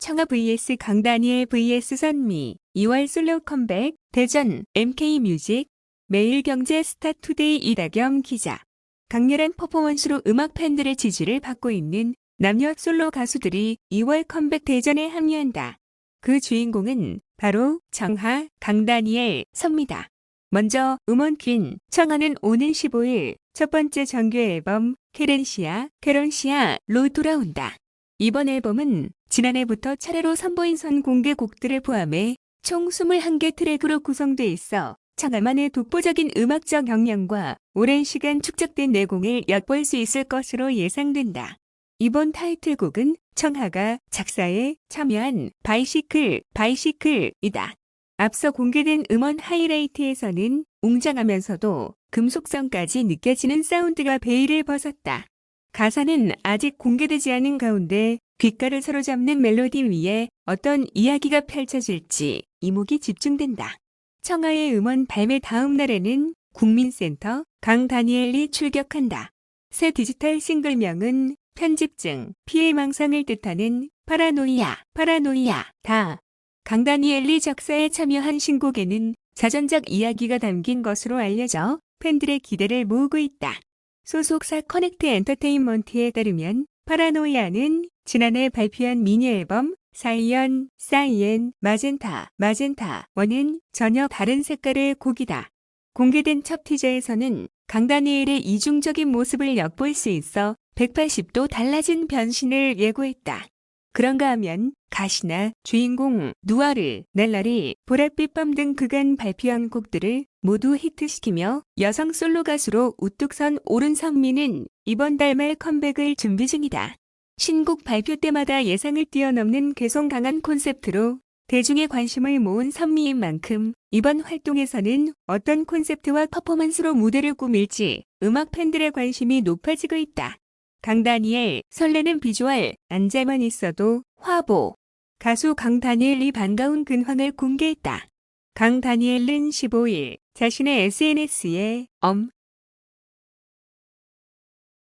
청아 vs 강다니엘 vs 선미 2월 솔로 컴백 대전 MK뮤직 매일경제 스타투데이 이다겸 기자 강렬한 퍼포먼스로 음악 팬들의 지지를 받고 있는 남녀 솔로 가수들이 2월 컴백 대전에 합류한다. 그 주인공은 바로 정하, 강다니엘, 선미다. 먼저 음원퀸 청하는 오는 15일 첫 번째 정규 앨범 케렌시아, 케런시아로 돌아온다. 이번 앨범은 지난해부터 차례로 선보인 선 공개 곡들을 포함해 총 21개 트랙으로 구성돼 있어 청하만의 독보적인 음악적 역량과 오랜 시간 축적된 내공을 엿볼 수 있을 것으로 예상된다. 이번 타이틀곡은 청하가 작사에 참여한 바이시클, 바이시클이다. 앞서 공개된 음원 하이라이트에서는 웅장하면서도 금속성까지 느껴지는 사운드가 베일을 벗었다. 가사는 아직 공개되지 않은 가운데 귓가를 사로잡는 멜로디 위에 어떤 이야기가 펼쳐질지 이목이 집중된다. 청하의 음원 발매 다음 날에는 국민센터 강다니엘이 출격한다. 새 디지털 싱글명은 편집증, 피해망상을 뜻하는 파라노이아, 파라노이아, 다. 강다니엘리 작사에 참여한 신곡에는 자전적 이야기가 담긴 것으로 알려져 팬들의 기대를 모으고 있다. 소속사 커넥트 엔터테인먼트에 따르면 파라노이아는 지난해 발표한 미니 앨범 사이언, 사이엔, 마젠타, 마젠타 원은 전혀 다른 색깔의 곡이다. 공개된 첫 티저에서는 강다니엘의 이중적인 모습을 엿볼 수 있어 180도 달라진 변신을 예고했다. 그런가 하면 가시나 주인공 누아르, 넬라리, 보랏빛 밤 등 그간 발표한 곡들을 모두 히트시키며 여성 솔로 가수로 우뚝 선 오른 선미는 이번 달 말 컴백을 준비 중이다. 신곡 발표 때마다 예상을 뛰어넘는 개성 강한 콘셉트로 대중의 관심을 모은 선미인 만큼 이번 활동에서는 어떤 콘셉트와 퍼포먼스로 무대를 꾸밀지 음악 팬들의 관심이 높아지고 있다. 강다니엘 설레는 비주얼 앉아만 있어도 화보 가수 강다니엘이 반가운 근황을 공개했다. 강다니엘은 15일 자신의 SNS에 엄